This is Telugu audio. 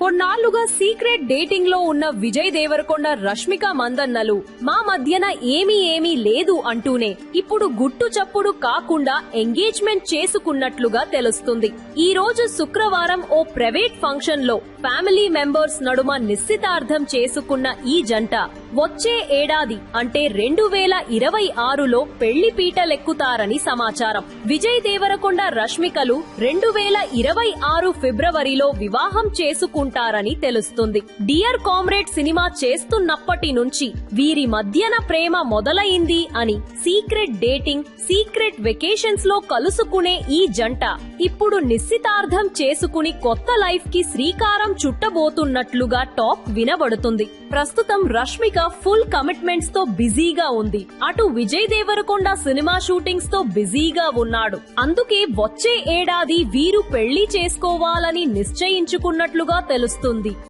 కొన్నాళ్ళుగా సీక్రెట్ డేటింగ్లో ఉన్న విజయ్ దేవరకొండ రష్మిక మందన్నలు మా మధ్యన ఏమీ ఏమీ లేదు అంటూనే ఇప్పుడు గుట్టు చప్పుడు కాకుండా ఎంగేజ్మెంట్ చేసుకున్నట్లుగా తెలుస్తుంది. ఈ రోజు శుక్రవారం ఓ ప్రైవేట్ ఫంక్షన్లో ఫ్యామిలీ మెంబర్స్ నడుమ నిశ్చితార్థం చేసుకున్న ఈ జంట వచ్చే ఏడాది అంటే రెండు వేల ఇరవై ఆరులో పెళ్ళి పీటలెక్కుతారని సమాచారం. విజయ్ దేవరకొండ రష్మికలు రెండు వేల ఇరవై ఆరు ఫిబ్రవరిలో వివాహం చేసుకుంటారని తెలుస్తుంది. డియర్ కామ్రేడ్ సినిమా చేస్తున్నప్పటి నుంచి వీరి మధ్యన ప్రేమ మొదలైంది అని సీక్రెట్ డేటింగ్ సీక్రెట్ వెకేషన్స్లో కలుసుకునే ఈ జంట ఇప్పుడు నిశ్చితార్థం చేసుకుని కొత్త లైఫ్కి శ్రీకారం చుట్టబోతున్నట్లుగా టాక్ వినబడుతుంది. ప్రస్తుతం రష్మిక ఫుల్ కమిట్మెంట్స్తో బిజీగా ఉంది. అటు విజయ్ దేవరకొండ సినిమా షూటింగ్స్తో బిజీగా ఉన్నాడు. అందుకే వచ్చే ఏడాది వీరు పెళ్ళి చేసుకోవాలని నిశ్చయించుకున్నట్లుగా తెలుస్తుంది.